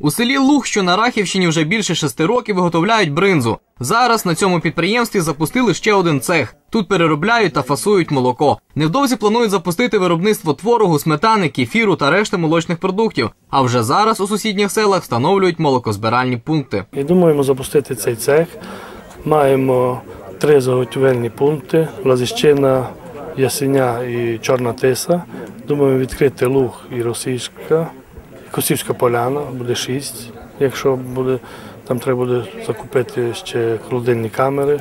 У селі Луг, що на Рахівщині вже більше шести років виготовляють бринзу. Зараз на цьому підприємстві запустили ще один цех. Тут переробляють та фасують молоко. Невдовзі планують запустити виробництво творогу, сметани, кефіру та решти молочних продуктів. А вже зараз у сусідніх селах встановлюють молокозбиральні пункти. І думаємо запустити цей цех. Маємо три заготівельні пункти: Лазищина, Ясеня і Чорна Тиса. Думаємо відкрити луг і Російська, Косівська поляна, буде шість. Якщо буде, там треба буде закупити ще холодильні камери.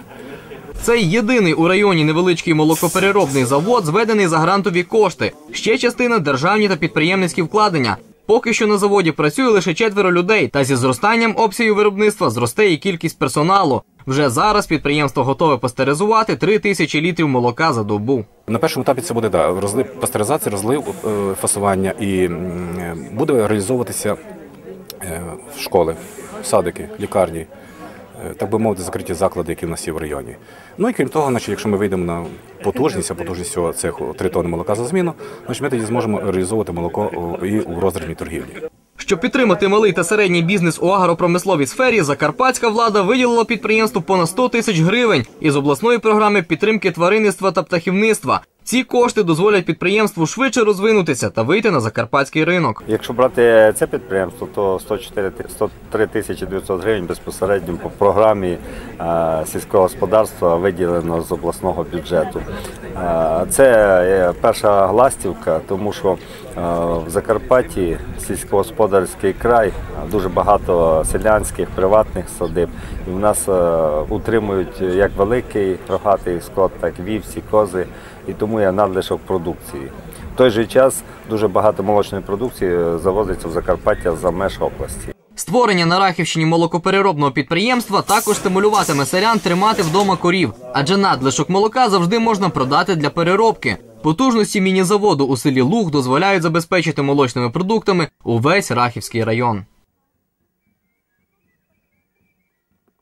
Цей єдиний у районі невеличкий молокопереробний завод зведений за грантові кошти. Ще частина державні та підприємницькі вкладення. Поки що на заводі працює лише четверо людей, та зі зростанням обсягів виробництва зросте і кількість персоналу. Вже зараз підприємство готове пастеризувати 3 тисячі літрів молока за добу. На першому етапі це буде да, розлив пастеризація, розлив е, фасування і е, буде реалізовуватися е, школи, садики, лікарні, так би мовити, закриті заклади, які в нас є в районі. Ну і крім того, значить, якщо ми вийдемо на потужність, а потужність цього цеху 3 тонни молока за зміну, значить ми тоді зможемо реалізовувати молоко і у роздрібній торгівлі. Щоб підтримати малий та середній бізнес у агропромисловій сфері, закарпатська влада виділила підприємству понад 100 тисяч гривень із обласної програми підтримки тваринництва та птахівництва. Ці кошти дозволять підприємству швидше розвинутися та вийти на закарпатський ринок. Якщо брати це підприємство, то 104 103 тисячі 900 гривень безпосередньо по програмі е, сільського господарства виділено з обласного бюджету. Е, Це перша гластівка, тому що е, в Закарпатті сільськогосподарський край дуже багато селянських приватних садиб. І в нас утримують як великий рогатий скот, так і вівці, кози, і тому є надлишок продукції. В той же час дуже багато молочної продукції завозиться в Закарпаття за меж області. Створення на Рахівщині молокопереробного підприємства також стимулюватиме селян тримати вдома корів, адже надлишок молока завжди можна продати для переробки. Потужності міні-заводу у селі Луг дозволяють забезпечити молочними продуктами увесь Рахівський район.